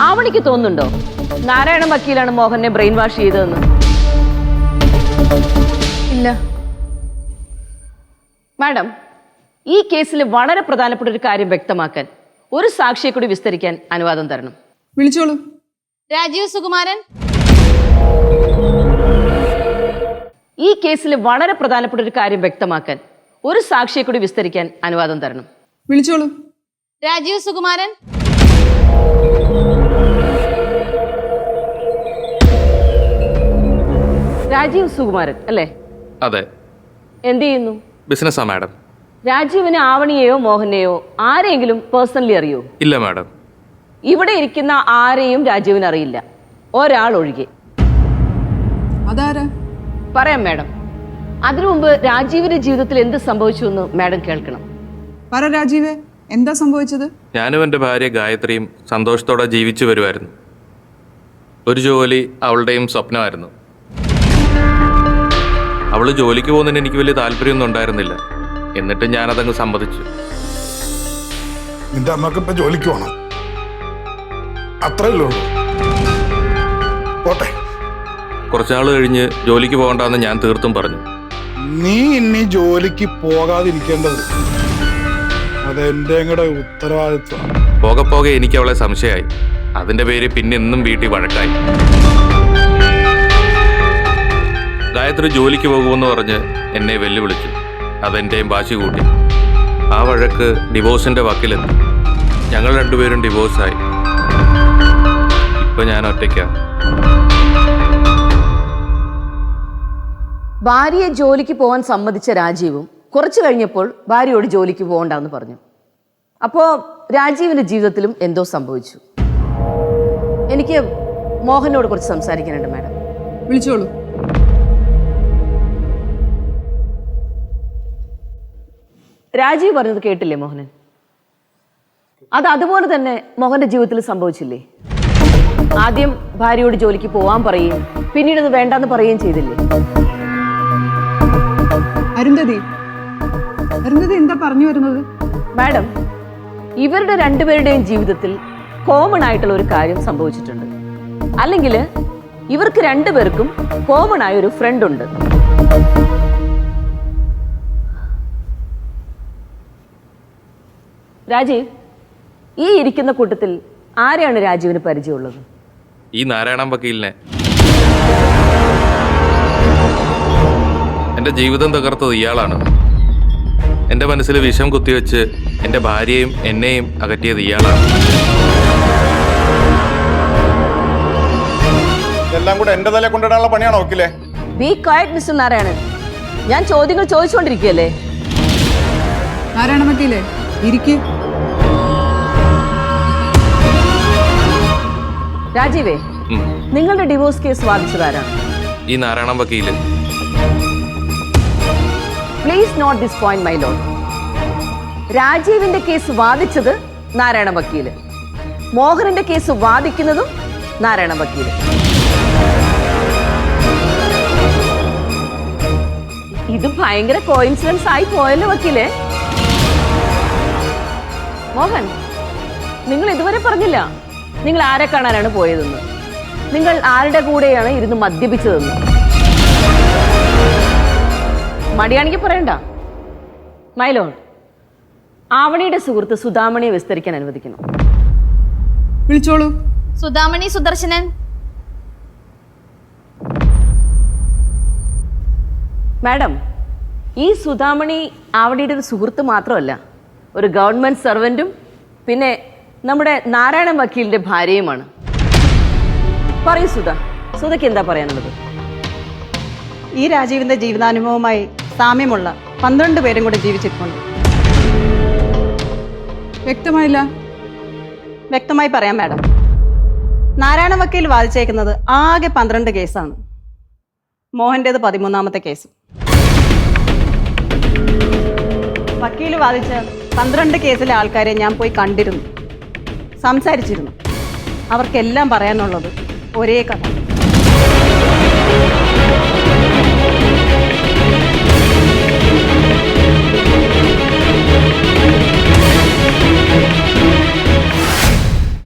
ആവണിക്ക് തോന്നുന്നുണ്ടോ? നാരായണ വക്കീലാണ് മോഹനെ ബ്രെയിൻ വാഷ് ചെയ്തതെന്ന്. ഇല്ല. മാഡം ഈ കേസിൽ വളരെ പ്രധാനപ്പെട്ട ഒരു കാര്യം വ്യക്തമാക്കാൻ ഒരു സാക്ഷിയെ കൂടി വിസ്തരിക്കാൻ അനുവാദം തരണം. വിളിച്ചോളൂ. രാജീവ് സുകുമാരൻ. ഈ കേസിൽ വളരെ പ്രധാനപ്പെട്ട ഒരു കാര്യം വ്യക്തമാക്കാൻ ഒരു സാക്ഷിയെ കൂടി വിസ്തരിക്കാൻ അനുവാദം തരണം. വിളിച്ചോളൂ. രാജീവ് സുകുമാരൻ. രാജീവ് സുകുമാരൻ അല്ലേ? അതെ. എന്ത് ചെയ്യുന്നു? ബിസിനസ്സാ മാഡം. രാജീവിന് ആവണിയെയോ മോഹനെയോ ആരെങ്കിലും പേഴ്സണലി അറിയോ? ഇല്ല മാഡം. ഇവിടെ ഇരിക്കുന്ന ആരെയും രാജീവിന് അറിയില്ല. ഒരാൾ ഒഴികെ. അതാരാ? പറയാം മാഡം. അതിനു മുമ്പ് രാജീവിന്റെ ജീവിതത്തിൽ എന്ത് സംഭവിച്ചു എന്ന് മാഡം കേൾക്കണം. പറ രാജീവ് എന്താ സംഭവിച്ചത്? ഞാനും എന്റെ ഭാര്യ ഗായത്രിയും സന്തോഷത്തോടെ ജീവിച്ചു വരുമായിരുന്നു ഒരു ജോലി അവളുടെയും സ്വപ്നമായിരുന്നു. അവൾ ജോലിക്ക് പോകുന്നതിന് എനിക്ക് വലിയ താല്പര്യമൊന്നും ഉണ്ടായിരുന്നില്ല. എന്നിട്ട് ഞാനതങ്ങ് സമ്മതിച്ചു. നിന്റെ അമ്മയ്ക്ക് ഇപ്പൊ ജോലിക്ക് പോണം. അത്രയല്ലേ ഉള്ളൂ. പോട്ടെ. കുറച്ചാൾ കഴിഞ്ഞ് ജോലിക്ക് പോകണ്ടെന്ന് ഞാൻ തീർത്തും പറഞ്ഞു. നീ ഇനി ജോലിക്ക് പോകാതിരിക്കേണ്ടത് അതെന്റെ കൂടെ ഉത്തരവാദിത്വം? പോകെ പോകെ എനിക്ക് അവളെ സംശയമായി. അതിന്റെ പേര് പിന്നെ എന്നും വീട്ടിൽ വഴക്കായി. ഗായത്രി ജോലിക്ക് പോകുമെന്ന് പറഞ്ഞ് എന്നെ വെല്ലുവിളിച്ചു. അതെന്റെയും വാശി കൂട്ടി. ആ വഴക്ക് ഡിവോഴ്സിന്റെ വക്കിലെത്തി. ഞങ്ങൾ രണ്ടുപേരും ഡിവോഴ്സായി. ഇപ്പൊ ഞാൻ ഒറ്റയ്ക്കാണ് ഭാര്യയെ ജോലിക്ക് പോകാൻ സമ്മതിച്ച രാജീവും കുറച്ചു കഴിഞ്ഞപ്പോൾ ഭാര്യയോട് ജോലിക്ക് പോകണ്ടെന്ന് പറഞ്ഞു. അപ്പോൾ രാജീവിന്റെ ജീവിതത്തിലും എന്തോ സംഭവിച്ചു. എനിക്ക് മോഹനോട് കുറച്ച് സംസാരിക്കാനുണ്ട് മാഡം. വിളിച്ചോളൂ. രാജീവ് പറഞ്ഞത് കേട്ടില്ലേ മോഹനൻ? അത് അതുപോലെ തന്നെ മോഹന്റെ ജീവിതത്തിൽ സംഭവിച്ചില്ലേ? ആദ്യം ഭാര്യയോട് ജോലിക്ക് പോവാൻ പറയും പിന്നീട് അത് വേണ്ടെന്ന് പറയുകയും ചെയ്തില്ലേ? അരുന്ധതി അരുന്ധതി എന്താ പറഞ്ഞു വരുന്നത്? മാഡം ഇവരുടെ രണ്ടുപേരുടെയും ജീവിതത്തിൽ കോമൺ ആയിട്ടുള്ള ഒരു കാര്യം സംഭവിച്ചിട്ടുണ്ട്. അല്ലെങ്കിൽ ഇവർക്ക് രണ്ടുപേർക്കും കോമൺ ആയ ഒരു ഫ്രണ്ട് ഉണ്ട്. രാജീവ് ഈ ഇരിക്കുന്ന കൂട്ടത്തിൽ ആരെയാണ് രാജീവിന് പരിചയമുള്ളത്? ഈ നാരായണൻ വക്കീലിനെ. എന്റെ ജീവിതം തകർത്തത് ഇയാളാണ്. എന്റെ മനസ്സിൽ വിഷം കുത്തിവെച്ച് എന്റെ ഭാര്യയും എന്നെയും അകറ്റിയത് ഇയാളാണ്. എല്ലാം കൂടെ എന്റെ തലയെ കൊണ്ടിടാനുള്ള പണിയാണോ വക്കീലേ? Be quiet mister Narayanan. ഞാൻ ചോദ്യങ്ങൾ ചോദിച്ചുകൊണ്ടിരിക്കുകയല്ലേ നാരായണ വക്കീലേ ഇരിക്ക്. രാജീവേ നിങ്ങളുടെ ഡിവോഴ്സ് കേസ് വാദിച്ചതാരാണ് ഈ നാരായണ വക്കീൽ. Please note this point my lord രാജീവിന്റെ case വാദിച്ചത് നാരായണ വക്കീൽ. മോഹനന്റെ കേസ് വാദിക്കുന്നതും നാരായണ വക്കീൽ. ഇത് ഭയങ്കര കോയിൻസിഡൻസ് ആയി പോയല്ലോ വക്കീലെ. മോഹൻ നിങ്ങൾ ഇതുവരെ പറഞ്ഞില്ല. നിങ്ങൾ ആരെ കാണാനാണ് പോയതെന്ന്? നിങ്ങൾ ആരുടെ കൂടെയാണ് ഇരുന്ന് മദ്യപിച്ചതെന്ന്? മടിയാണെങ്കിൽ പറയണ്ട. മൈലോൺ ആവണിയുടെ സുഹൃത്ത് സുധാമണിയെ വിസ്തരിക്കാൻ അനുവദിക്കണം വിളിച്ചോളൂ. സുധാമണി സുദർശനൻ. മാഡം ഈ സുധാമണി ആവണിയുടെ ഒരു സുഹൃത്ത് മാത്രമല്ല ഒരു ഗവൺമെന്റ് സർവന്റും പിന്നെ നമ്മുടെ നാരായണ വക്കീലിന്റെ ഭാര്യയുമാണ്. പറയൂ സുധ. സുധയ്ക്ക് എന്താ പറയാനുള്ളത്? ഈ രാജീവിന്റെ ജീവിതാനുഭവവുമായി സാമ്യമുള്ള പന്ത്രണ്ട് പേരും കൂടെ ജീവിച്ചിട്ടുണ്ട്. വ്യക്തമായില്ല? വ്യക്തമായി പറയാം മാഡം. നാരായണ വക്കീൽ വാദിച്ചേക്കുന്നത് ആകെ പന്ത്രണ്ട് കേസാണ്. മോഹന്റേത് പതിമൂന്നാമത്തെ കേസ്. വക്കീൽ വാദിച്ച പന്ത്രണ്ട് കേസിലെ ആൾക്കാരെ ഞാൻ പോയി കണ്ടിരുന്നു. സംസാരിച്ചിരുന്നു. അവർക്കെല്ലാം പറയാനുള്ളത് ഒരേ കഥ.